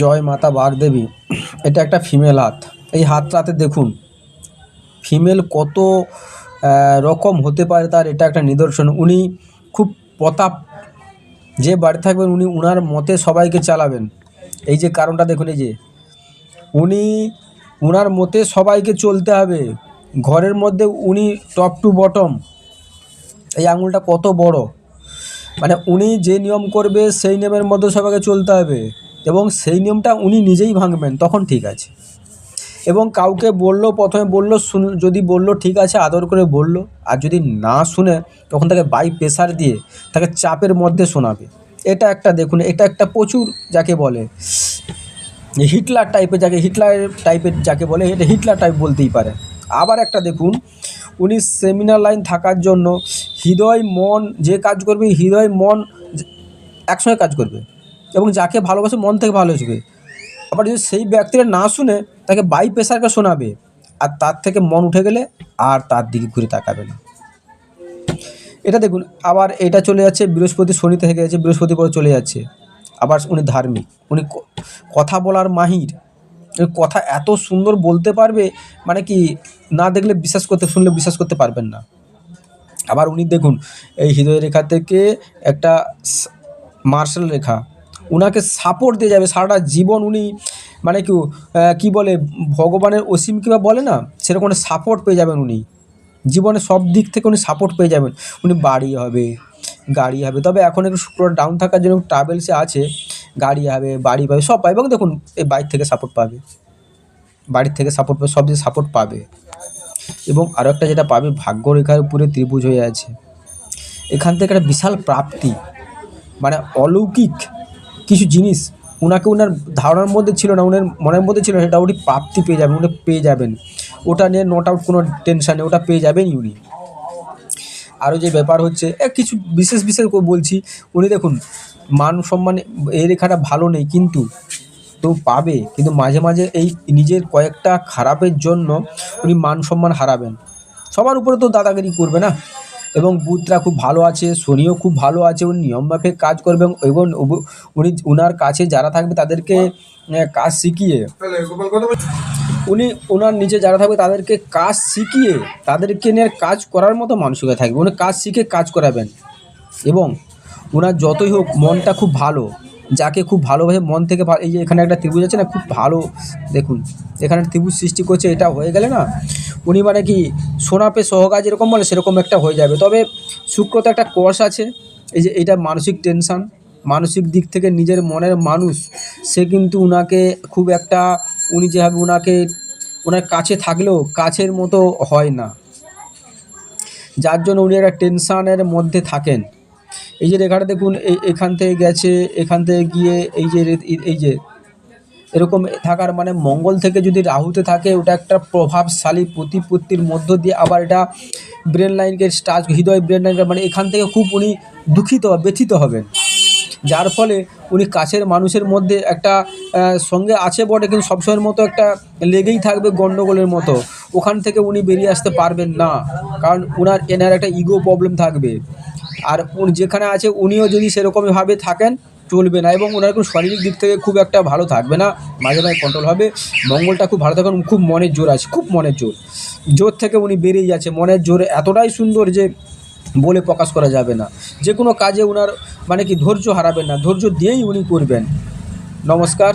জয় মাতা বাগদেবী এটা একটা ফিমেল হাত। এই হাতটাতে দেখুন ফিমেল কত রকম হতে পারে তার, এটা একটা নিদর্শন। উনি খুব প্রতাপ, যে বাড়ি থাকবেন উনি উনার মতে সবাইকে চালাবেন। এই যে কারণটা দেখুন, এই যে উনি উনার মতে সবাইকে চলতে হবে। ঘরের মধ্যে উনি টপ টু বটম এই আঙুলটা কত বড়। মানে উনি যে নিয়ম করবে, সেই নিয়মের মধ্যে সবাইকে চলতে হবে। এবং সেই নিয়মটা উনি নিজেই ভাঙবেন, তখন ঠিক আছে। এবং কাউকে বলল, প্রথমে বলল, শুন, যদি বলল ঠিক আছে, আদর করে বলল, আর যদি না শুনে, তখন তাকে বাই প্রেশার দিয়ে তাকে চাপের মধ্যে শোনাবে। এটা একটা দেখুন, এটা একটা প্রচুর যাকে বলে, হিটলার টাইপের যাকে হিটলার টাইপের যাকে বলে, এটা হিটলার টাইপ বলতেই পারে। আবার একটা দেখুন, উনি সেমিনার লাইন থাকার জন্য হৃদয় মন যে কাজ করবে, হৃদয় মন একসঙ্গে কাজ করবে। এবং যাকে ভালোবাসে মন থেকে ভালোবাসবে। আবার যদি সেই ব্যক্তিরা না শুনে তাকে বাই প্রেশারকে শোনাবে, আর তার থেকে মন উঠে গেলে আর তার দিকে ঘুরে তাকাবে না। এটা দেখুন, আবার এটা চলে যাচ্ছে, বৃহস্পতি শনি থেকে যাচ্ছে বৃহস্পতি পরে চলে যাচ্ছে। আবার উনি ধার্মিক, উনি কথা বলার মাহির। কথা এত সুন্দর বলতে পারবে মানে কি না দেখলে বিশ্বাস করতে, শুনলে বিশ্বাস করতে পারবেন না। আবার উনি দেখুন, এই হৃদয় রেখা থেকে একটা মার্শাল রেখা উনাকে সাপোর্ট দিয়ে যাবে, সারাটা জীবন উনি মানে কি কি বলে, ভগবানের অসীম কিবা বলে না, সেরকম সাপোর্ট পেয়ে যাবেন উনি। জীবনে সব দিক থেকে উনি সাপোর্ট পেয়ে যাবেন। উনি বাড়ি হবে, গাড়ি হবে, তবে এখন একটু শুক্র ডাউন থাকার জন্য ট্রাভেলসে আছে, গাড়ি হবে, বাড়ি পাবে, সব পাবে। এবং দেখুন এই বাইক থেকে সাপোর্ট পাবে, বাড়ির থেকে সাপোর্ট পাবে, সব দিকে সাপোর্ট পাবে। এবং আরও একটা যেটা পাবে, ভাগ্যরেখার উপরে ত্রিভুজ হয়ে আছে। এখান থেকে একটা বিশাল প্রাপ্তি মানে অলৌকিক কিছু জিনিস ওনাকে ওনার ধারণার মধ্যে ছিল না, ওনার মনের মধ্যে ছিল সেটা উনি প্রাপ্তি পেয়ে যাবেন, উনি পেয়ে যাবেন। ওটা নিয়ে নট আউট কোনো টেনশন ওটা পেয়ে যাবেন উনি। আরও যে ব্যাপার হচ্ছে কিছু বিশেষ বিশেষ বলছি, উনি দেখুন, মান সম্মান এই রেখাটা ভালো নেই, কিন্তু তো পাবে, কিন্তু মাঝে মাঝে এই নিজের কয়েকটা খারাপের জন্য উনি মান সম্মান হারাবেন। সবার উপরে তো দাদাগিরি করবে না? এবং বুধরা খুব ভালো আছে শনিও খুব ভালো আছে উনি নিয়ম মাফিক কাজ করবেন এবং উনি ওনার কাছে যারা থাকবে তাদেরকে কাজ শিখিয়ে। উনি ওনার নিচে যারা থাকবে তাদেরকে কাজ শিখিয়ে তাদেরকে নিয়ে কাজ করার মতো মানসিকতা থাকবে। উনি কাজ শিখে কাজ করাবেন। এবং ওনার যতই হোক মনটা খুব ভালো। যাকে খুব ভালোভাবে মন থেকে এই যে এখানে একটা ত্রিভুজ আছে না, খুব ভালো। দেখুন, এখানে ত্রিভুজ সৃষ্টি করছে, এটা হয়ে গেলে না, উনি মানে কি সোনাপে সহকাজ এরকম বলে সেরকম একটা হয়ে যাবে। তবে শুক্র তো একটা কোর্স আছে, এই যে এটা মানসিক টেনশান, মানসিক দিক থেকে নিজের মনের মানুষ, সে কিন্তু উনাকে খুব একটা, উনি যেভাবে উনাকে ওনার কাছে থাকলেও কাছের মতো হয় না। যার জন্য উনি একটা টেনশানের মধ্যে থাকেন। এই যে রেখাটা দেখুন এখান থেকে গেছে, এখান থেকে গিয়ে এই যে এই যে, এরকম থাকার মানে মঙ্গল থেকে যদি রাহুতে থাকে, ওটা একটা প্রভাবশালী প্রতিপত্তির মধ্য দিয়ে আবার এটা ব্রেন লাইনকে স্টাচ হৃদয় ব্রেন লাইনকে মানে এখান থেকে খুব উনি দুঃখিত ব্যথিত হবেন। যার ফলে উনি কাছের মানুষের মধ্যে একটা সঙ্গে আছে বটে, কিন্তু সবসময়ের মতো একটা লেগেই থাকবে গণ্ডগোলের মতো। ওখান থেকে উনি বেরিয়ে আসতে পারবেন না, কারণ ওনার এনার একটা ইগো প্রবলেম থাকবে। আর যেখানে আছে, উনিও যদি সেরকমভাবে থাকেন, চলবে না এবং ওনার কোনো শারীরিক দিক থেকে খুব একটা ভালো থাকবে না। মাঝে মাঝে কন্ট্রোল হবে। মঙ্গলটা খুব ভালো থাকুন খুব মনের জোর আছে, খুব মনের জোর। জোর থেকে উনি বেরিয়ে যাচ্ছে। মনের জোর এতটাই সুন্দর যে বলে প্রকাশ করা যাবে না। যে কোনো কাজে ওনার মানে কি ধৈর্য হারাবেন না। ধৈর্য দিয়েই উনি করবেন। নমস্কার।